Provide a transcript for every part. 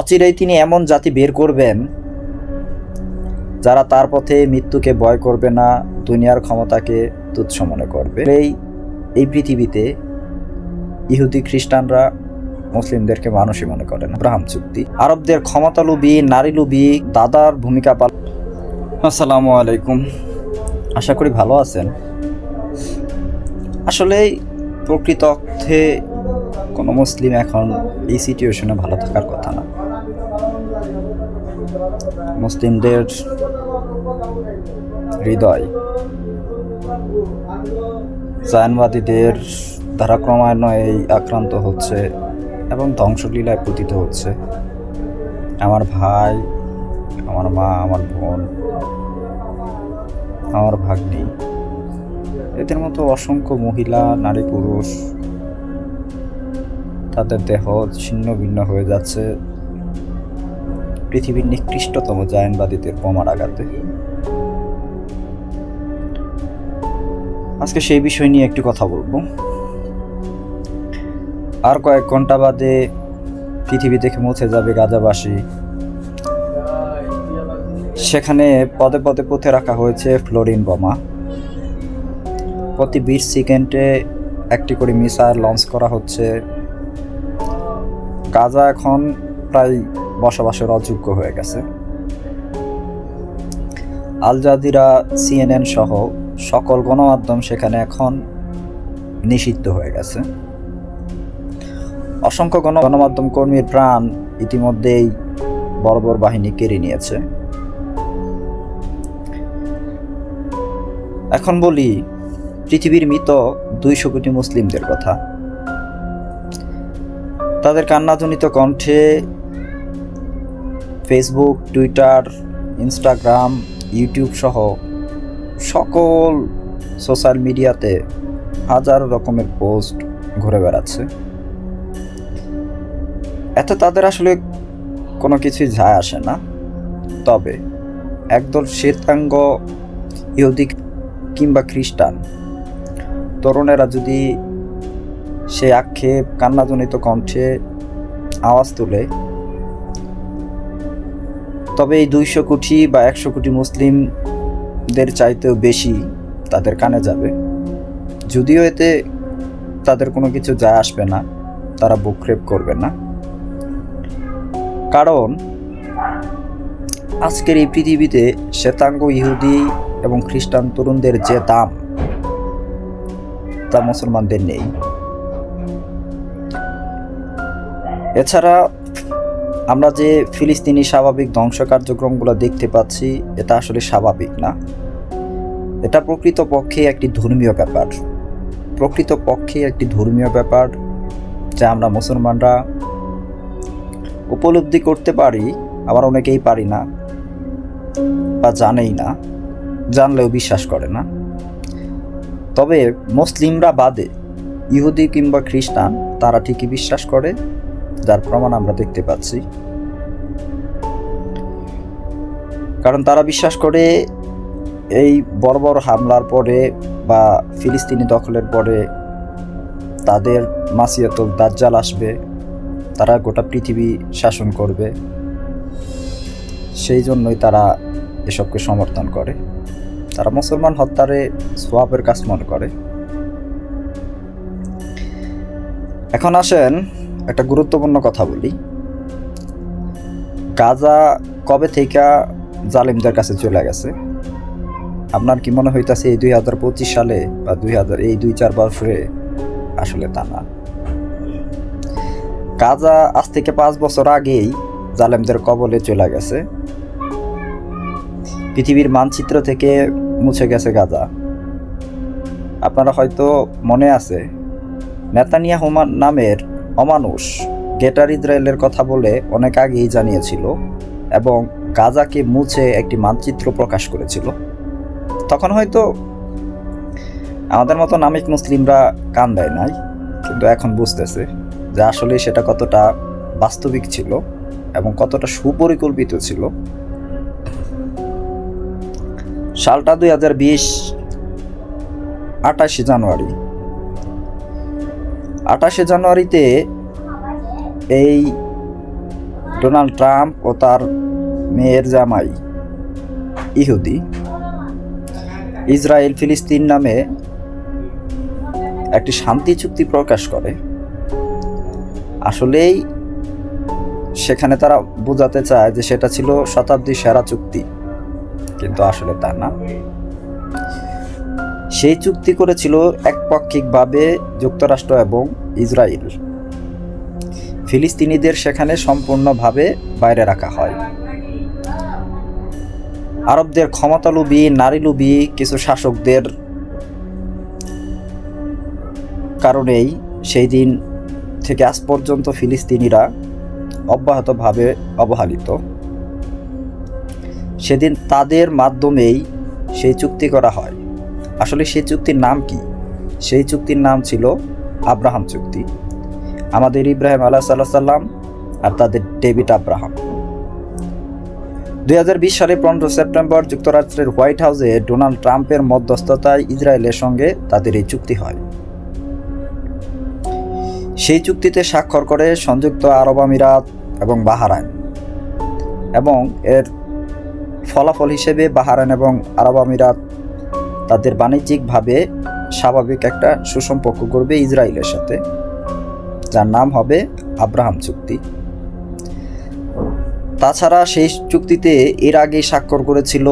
অচিরেই তিনি এমন জাতি বের করবেন যারা তার পথে মৃত্যুকে ভয় করবে না, দুনিয়ার ক্ষমতাকে তুচ্ছ মনে করবে। এই এই পৃথিবীতে ইহুদি খ্রিস্টানরা মুসলিমদেরকে মানুষই মনে করেন আব্রাহাম চুক্তি। আরবদের ক্ষমতালোভী, নারীলোভী দাদার ভূমিকা পাল আসসালামু আলাইকুম। আশা করি ভালো আছেন। আসলে প্রকৃত অর্থে কোনো মুসলিম এখন এই সিচুয়েশনে ভালো থাকার কথা না। মুসলিমদের হৃদয়। জায়নবাদীদের দ্বারা ক্রমান্বয়ে আক্রান্ত হচ্ছে এবং ধ্বংসলীলায় পতিত হচ্ছে। আমার ভাই, আমার মা, আমার বোন, আমার ভাগ্নি, এদের মতো অসংখ্য মহিলা, নারী, পুরুষ, তাদের দেহ ছিন্ন ভিন্ন হয়ে যাচ্ছে। পৃথিবীর নিকৃষ্টতম জায়নবাদীদের বোমার আঘাতে। আজকে সেই বিষয় নিয়ে একটু কথা বলব। আর কয়েক ঘণ্টা বাদে পৃথিবী থেকে মুছে যাবে গাজাবাসী। সেখানে পদে পদে পথে রাখা হয়েছে ফ্লোরিন বোমা। প্রতি বিশ সেকেন্ডে একটি করে মিসাইল লঞ্চ করা হচ্ছে। গাজা এখন প্রায় বসবাসের অযোগ্য হয়ে গেছে। আল জাজিরা, সিএনএন সহ সকল গণমাধ্যম সেখানে এখন নিষিদ্ধ হয়ে গেছে। অসংখ্য গণ গণমাধ্যম কর্মীর প্রাণ ইতিমধ্যেই বর্বর বাহিনী কেড়ে নিয়েছে। এখন বলি, পৃথিবীর মৃত দুইশো কোটি মুসলিমদের কথা। তাদের কান্নাজনিত কণ্ঠে ফেসবুক টুইটার ইনস্টাগ্রাম ইউটিউব সহ সকল সোশ্যাল মিডিয়াতে হাজার রকমের পোস্ট ঘুরে বেড়াচ্ছে। এতে তাদের আসলে কোনো কিছুই যায় আসে না। তবে একদল শ্বেতাঙ্গ ইহুদি কিংবা খ্রিস্টান তরুণেরা যদি সে আক্ষেপ কান্নাজনিত কণ্ঠে আওয়াজ তুলে তবে এই দুইশো কোটি বা একশো কোটি মুসলিমদের চাইতেও বেশি তাদের কানে যাবে। যদিও এতে তাদের কোনো কিছু যায় আসবে না, তারা বুকরেপ করবে না। কারণ আজকের এই পৃথিবীতে শ্বেতাঙ্গ ইহুদি এবং খ্রিস্টান তরুণদের যে দাম, তা মুসলমানদের নেই। এছাড়া আমরা যে ফিলিস্তিনি স্বাভাবিক ধ্বংস কার্যক্রমগুলো দেখতে পাচ্ছি, এটা আসলে স্বাভাবিক না। এটা প্রকৃত পক্ষে একটি ধর্মীয় ব্যাপার। প্রকৃত পক্ষে একটি ধর্মীয় ব্যাপার যা আমরা মুসলমানরা উপলব্ধি করতে পারি, আবার অনেকেই পারি না বা জানেই না, জানলেও বিশ্বাস করে না। তবে মুসলিমরা বাদে, ইহুদি কিংবা খ্রিস্টান, তারা ঠিকই বিশ্বাস করে। যার প্রমাণ আমরা দেখতে পাচ্ছি। কারণ তারা বিশ্বাস করে এই বড় বড় হামলার পরে বা ফিলিস্তিনি দখলের পরে তাদের মাসিয়াতুল দাজ্জাল আসবে, তারা গোটা পৃথিবী শাসন করবে। সেই জন্যই তারা এসবকে সমর্থন করে। তারা মুসলমান হত্যারে সোয়াবের কাজ মনে করে। এখন আসেন একটা গুরুত্বপূর্ণ কথা বলি। গাজা কবে থেকে জালিমদের কাছে চলে গেছে? আপনার কি মনে হইতাছে এই দুই হাজার পঁচিশ সালে বা দুই হাজার, এই দুই চার বছরে আসলে তা না? গাজা আজ থেকে পাঁচ বছর আগেই জালেমদের কবলে চলে গেছে। পৃথিবীর মানচিত্র থেকে মুছে গেছে গাজা। আপনারা হয়তো মনে আছে নেতানিয়া হুমান নামের অমানুষ। গেটার ইসরায়েলের কথা বলে অনেক আগেই জানিয়েছিল এবং গাজাকে মুছে একটি মানচিত্র প্রকাশ করেছিল। তখন হয়তো আমাদের মতো নামিক মুসলিমরা কান দেয় নাই, কিন্তু এখন বুঝতেছে যে আসলে সেটা কতটা বাস্তবিক ছিল এবং কতটা সুপরিকল্পিত ছিল। সালটা দুই হাজার বিশ আটাশে জানুয়ারি আটাশে জানুয়ারিতে এই ডোনাল্ড ট্রাম্প ও তার মেয়ের জামাই ইহুদি ইসরায়েল ফিলিস্তিন নামে একটি শান্তি চুক্তি প্রকাশ করে। আসলেই সেখানে তারা বোঝাতে চায় যে সেটা ছিল শতাব্দীর সেরা চুক্তি, কিন্তু আসলে তা না। সেই চুক্তি করেছিল একপাক্ষিকভাবে যুক্তরাষ্ট্র এবং ইসরায়েল। ফিলিস্তিনিদের সেখানে সম্পূর্ণভাবে বাইরে রাখা হয়। আরবদের ক্ষমতালোভী নারীলোভী কিছু শাসকদের কারণেই সেই দিন থেকে আজ পর্যন্ত ফিলিস্তিনিরা অব্যাহতভাবে অবহেলিত। সেদিন তাদের মাধ্যমেই সেই চুক্তি করা হয়। আসলে সেই চুক্তির নাম কি? সেই চুক্তির নাম ছিল আব্রাহাম চুক্তি। আমাদের ইব্রাহিম আলাহ সাল্লাহ সাল্লাম আর তাদের ডেভিড আব্রাহাম। দুই হাজার বিশ সালে পনেরো সেপ্টেম্বর যুক্তরাষ্ট্রের হোয়াইট হাউসে ডোনাল্ড ট্রাম্পের মধ্যস্থতায় ইসরায়েলের সঙ্গে তাদের এই চুক্তি হয়। সেই চুক্তিতে স্বাক্ষর করে সংযুক্ত আরব আমিরাত এবং বাহারাইন এবং এর ফলাফল হিসেবে বাহারাইন এবং আরব আমিরাত তাদের বাণিজ্যিকভাবে স্বাভাবিক একটা সুসম্পর্ক করবে ইসরায়েলের সাথে, যার নাম হবে আব্রাহাম চুক্তি। তাছাড়া সেই চুক্তিতে এর আগে স্বাক্ষর করেছিল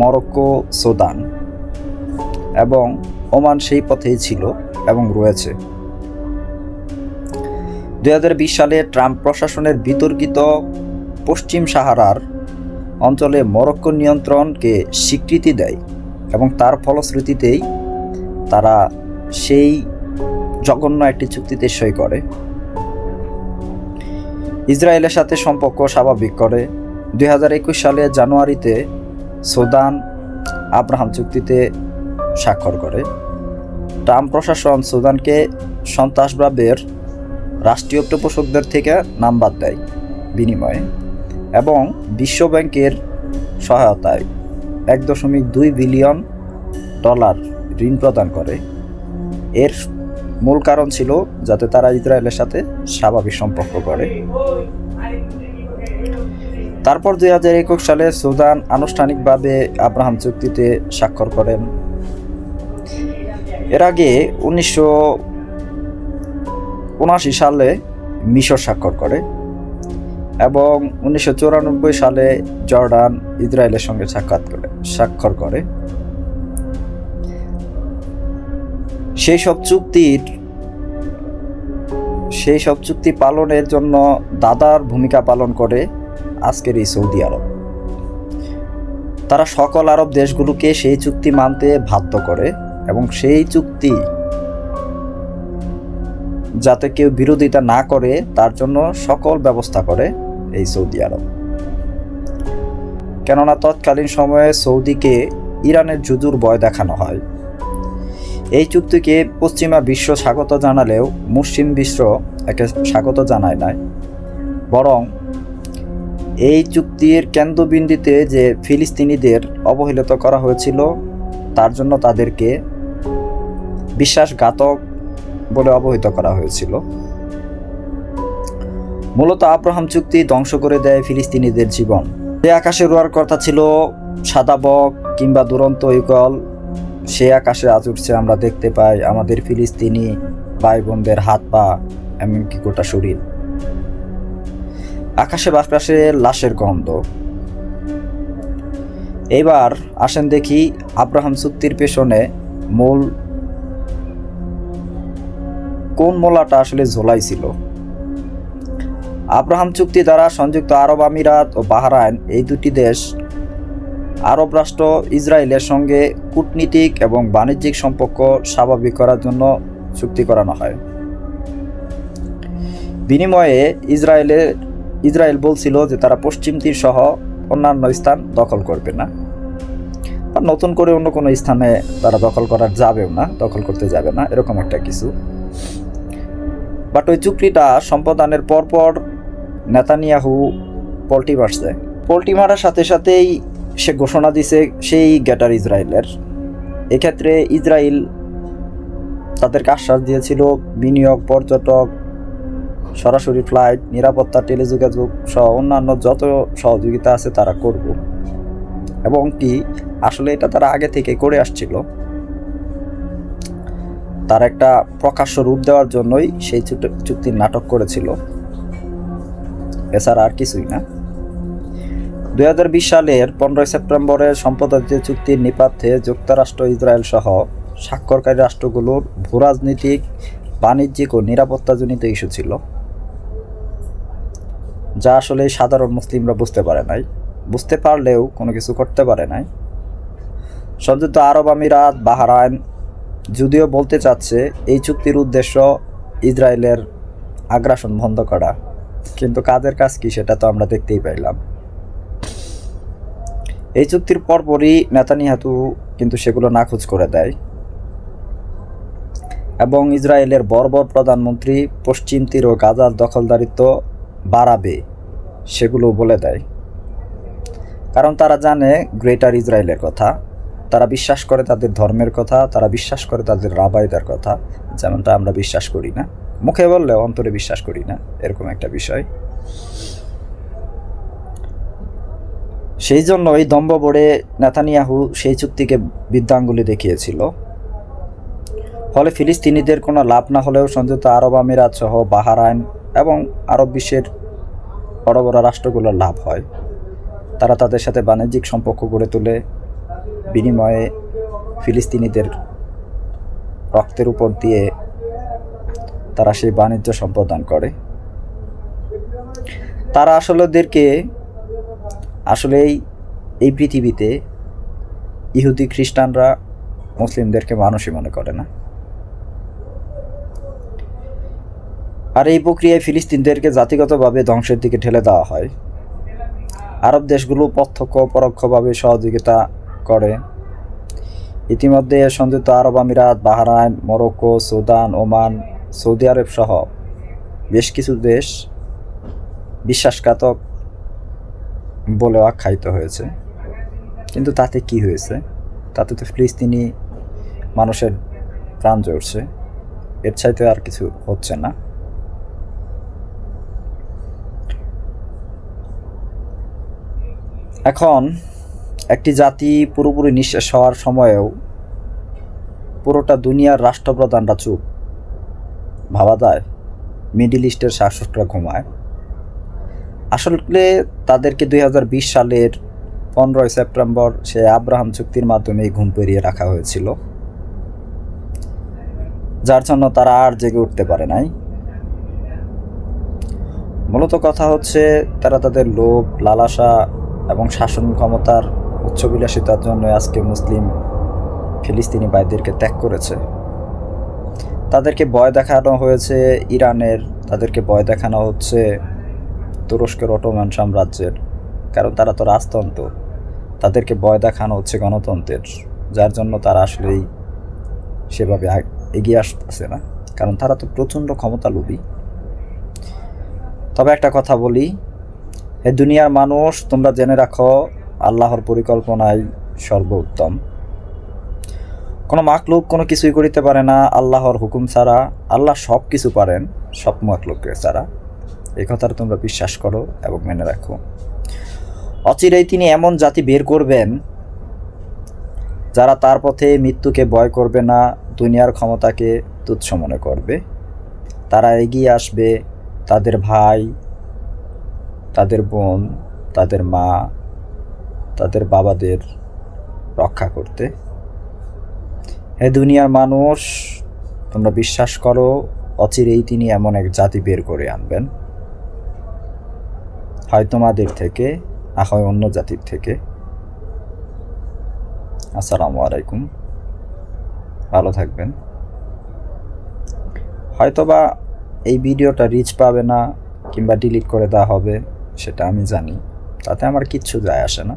মরক্কো, সুদান এবং ওমান সেই পথেই ছিল এবং রয়েছে। দু হাজার বিশ সালে ট্রাম্প প্রশাসনের বিতর্কিত পশ্চিম সাহারার অঞ্চলে মরক্কো নিয়ন্ত্রণকে স্বীকৃতি দেয়। এবং তার ফলশ্রুতিতেই তারা সেই জঘন্য একটি চুক্তিতে সই করে। ইসরায়েলের সাথে সম্পর্ক স্বাভাবিক করে। দুই সালে জানুয়ারিতে সুদান আব্রাহাম চুক্তিতে স্বাক্ষর করে। ট্রাম্প প্রশাসন সুদানকে সন্ত্রাসবাদের রাষ্ট্রীয় পৃষ্ঠপোষকদের থেকে নাম্বার দেয় বিনিময়ে এবং বিশ্বব্যাংকের সহায়তায় এক দশমিক দুই বিলিয়ন ডলার ঋণ প্রদান করে। এর মূল কারণ ছিল যাতে তারা ইসরায়েলের সাথে স্বাভাবিক সম্পর্ক করে তারপর দুই হাজার একুশ সালে সুদান আনুষ্ঠানিকভাবে আব্রাহাম চুক্তিতে স্বাক্ষর করেন। এর আগে উনিশশো উনআশি সালে মিশর স্বাক্ষর করে। এবং উনিশশো চুরানব্বই সালে জর্ডান ইসরায়েলের সঙ্গে সাক্ষাৎ করে, স্বাক্ষর করে। সেই সব চুক্তির, সেই সব চুক্তি পালনের জন্য দাদার ভূমিকা পালন করে আজকের এই সৌদি আরব। তারা সকল আরব দেশগুলোকে সেই চুক্তি মানতে বাধ্য করে এবং সেই চুক্তি যাতে কেউ বিরোধিতা না করে, তার জন্য সকল ব্যবস্থা করে। এই সৌদি আরব। কেননা তৎকালীন সময়ে সৌদিকে ইরানের জুজুর ভয় দেখানো হয়। এই চুক্তিকে পশ্চিমা বিশ্ব স্বাগত জানালেও মুসলিম বিশ্ব একে স্বাগত জানায় নাই। বরং এই চুক্তির কেন্দ্রবিন্দুতে যে ফিলিস্তিনিদের অবহেলিত করা হয়েছিল, তার জন্য তাদেরকে বিশ্বাসঘাতক বলে অবহিত করা হয়েছিল। মূলত আব্রাহাম চুক্তি ধ্বংস করে দেয় ফিলিস্তিনিদের জীবন। যে আকাশে রোয়ার কথা ছিল, সাদা বক কিংবা দুরন্ত ইগল, সে আকাশে আজ উঠছে, আমরা দেখতে পাই আমাদের ফিলিস্তিনি ভাই বোনদের হাত পা, এমনকি গোটা শরীর। আকাশে বাতাসে লাশের গন্ধ। এবার আসেন দেখি আব্রাহাম চুক্তির পেছনে মূল, কোন মোলাটা আসলে ঝোলাই ছিল। আব্রাহাম চুক্তি দ্বারা সংযুক্ত আরব আমিরাত ও বাহরাইন, এই দুটি দেশ আরব রাষ্ট্র ইসরায়েলের সঙ্গে কূটনীতিক এবং বাণিজ্যিক সম্পর্ক স্বাভাবিক করার জন্য চুক্তি করানো হয়। বিনিময়ে ইসরায়েলের ইসরায়েল বলছিল যে তারা পশ্চিম তীর সহ অন্যান্য স্থান দখল করবে না। বা নতুন করে অন্য কোনো স্থানে তারা দখল করার যাবেও না, দখল করতে যাবে না, এরকম একটা কিছু। বাট ওই চুক্তিটা সম্পাদনের পরপর নেতানিয়াহু পল্টি মারছে। পল্টি মারার সাথে সাথেই সে ঘোষণা দিছে সেই গ্যাটার ইসরায়েলের। এক্ষেত্রে ইসরায়েল তাদেরকে আশ্বাস দিয়েছিল, বিনিয়োগ, পর্যটক, সরাসরি ফ্লাইট, নিরাপত্তা, টেলিযোগাযোগ সহ অন্যান্য যত সহযোগিতা আছে তারা করব। এবং কি, আসলে এটা তারা আগে থেকে করে আসছিল। তার একটা প্রকাশ্য রূপ দেওয়ার জন্যই সেই চুক্তির নাটক করেছিল। এছাড়া আর কিছুই না। দুই হাজার বিশ সালের পনেরোই সেপ্টেম্বরের সম্পদার্থী চুক্তির নিপাতে যুক্তরাষ্ট্র, ইসরায়েল সহ স্বাক্ষরকারী রাষ্ট্রগুলোর ভূরাজনৈতিক, বাণিজ্যিক ও নিরাপত্তাজনিত ইস্যু ছিল, যা আসলে সাধারণ মুসলিমরা বুঝতে পারে নাই, বুঝতে পারলেও কোনো কিছু করতে পারে নাই। সংযুক্ত আরব আমিরাত, বাহরাইন যদিও বলতে চাচ্ছে, এই চুক্তির উদ্দেশ্য ইসরায়েলের আগ্রাসন বন্ধ করা। কিন্তু কাদের কাজ কি সেটা তো আমরা দেখতেই পাইলাম। এই চুক্তির পরপরই নেতানিয়াহু কিন্তু সেগুলো নাকচ করে দেয়। এবং ইসরায়েলের বর্বর প্রধানমন্ত্রী পশ্চিম তীর ও গাজার দখলদারিত্ব বাড়াবে সেগুলো বলে দেয়। কারণ তারা জানে গ্রেটার ইসরায়েলের কথা, তারা বিশ্বাস করে তাদের ধর্মের কথা, তারা বিশ্বাস করে তাদের রাবাইদার কথা, যেমনটা আমরা বিশ্বাস করি না। মুখে বললে অন্তরে বিশ্বাস করি না, এরকম একটা বিষয়। সেই জন্য এই দম্ভ বোর্ডে নেতানিয়াহু সেই চুক্তিকে বিদ্যাঙ্গুলি দেখিয়েছিল। ফলে ফিলিস্তিনিদের কোনো লাভ না হলেও সংযুক্ত আরব আমিরাত সহ বাহারাইন এবং আরব বিশ্বের বড় বড় রাষ্ট্রগুলোর লাভ হয়। তারা তাদের সাথে বাণিজ্যিক সম্পর্ক গড়ে তোলে, বিনিময়ে ফিলিস্তিনিদের রক্তের উপর দিয়ে তারা সেই বাণিজ্য সম্পাদন করে। তারা আসলে ওদেরকে আসলেই এই পৃথিবীতে ইহুদি খ্রিস্টানরা মুসলিমদেরকে মানুষই মনে করে না। আর এই প্রক্রিয়ায় ফিলিস্তিনদেরকে জাতিগতভাবে ধ্বংসের দিকে ঠেলে দেওয়া হয়। আরব দেশগুলো প্রত্যক্ষ পরোক্ষভাবে সহযোগিতা করে। ইতিমধ্যে সংযুক্ত আরব আমিরাত, Bahrain, Morocco, Sudan, Oman Saudi Arab সহ বেশ কিছু দেশ বিশ্বাসঘাতক বলে আখ্যায়িত হয়েছে। কিন্তু তাতে কি হয়েছে? তাতে তো ফিলিস্তিনি মানুষের প্রাণ জড়ছে এর চাইতে আর কিছু হচ্ছে না। এখন একটি জাতি পুরোপুরি নিঃশ্বাস হওয়ার সময়েও পুরোটা দুনিয়ার রাষ্ট্রপ্রধানরা চুপ। ভাবা যায়। মিডিল ইস্টের শাসকরা ঘুমায়। আসলে তাদেরকে দুই হাজার বিশ সালের পনেরোই সেপ্টেম্বর সে আব্রাহাম চুক্তির মাধ্যমে ঘুম পেরিয়ে রাখা হয়েছিল। যার জন্য তারা আর জেগে উঠতে পারে নাই। মূলত কথা হচ্ছে, তারা তাদের লোভ, লালাসা এবং শাসন ক্ষমতার উচ্চবিলাসিতার জন্য আজকে মুসলিম ফিলিস্তিনি ভাইদেরকে ত্যাগ করেছে। তাদেরকে ভয় দেখানো হয়েছে ইরানের, তাদেরকে ভয় দেখানো হচ্ছে তুরস্কের অটোমান সাম্রাজ্যের, কারণ তারা তো রাজতন্ত্র। তাদেরকে ভয় দেখানো হচ্ছে গণতন্ত্রের, যার জন্য তারা আসলেই সেভাবে এগিয়ে আসতেছে না, কারণ তারা তো প্রচণ্ড ক্ষমতালোভী। তবে একটা কথা বলি, এ দুনিয়ার মানুষ, তোমরা জেনে রাখো, আল্লাহর পরিকল্পনাই সর্বোত্তম। কোনো মাকলুক কোনো কিছুই করিতে পারে না, আল্লাহর হুকুম ছাড়া, আল্লাহ সব কিছু পারেন, সব মাকলুকের ছাড়া। এই কথাটা তোমরা বিশ্বাস করো এবং মেনে রাখো। অচিরেই তিনি এমন জাতি বের করবেন, যারা তার পথে মৃত্যুকে ভয় করবে না, দুনিয়ার ক্ষমতাকে তুচ্ছ মনে করবে। তারা এগিয়ে আসবে, তাদের ভাই, তাদের বোন, তাদের মা, তাদের বাবাদের রক্ষা করতে। হে দুনিয়ার মানুষ, তোমরা বিশ্বাস করো অচিরেই তিনি এমন এক জাতি বের করে আনবেন। হয় তোমাদের থেকে, না হয় অন্য জাতির থেকে। আসসালামু আলাইকুম। ভালো থাকবেন। হয়তোবা এই ভিডিওটা রিচ পাবে না, কিংবা ডিলিট করে দেওয়া হবে, সেটা আমি জানি। তাতে আমার কিচ্ছু যায় আসে না।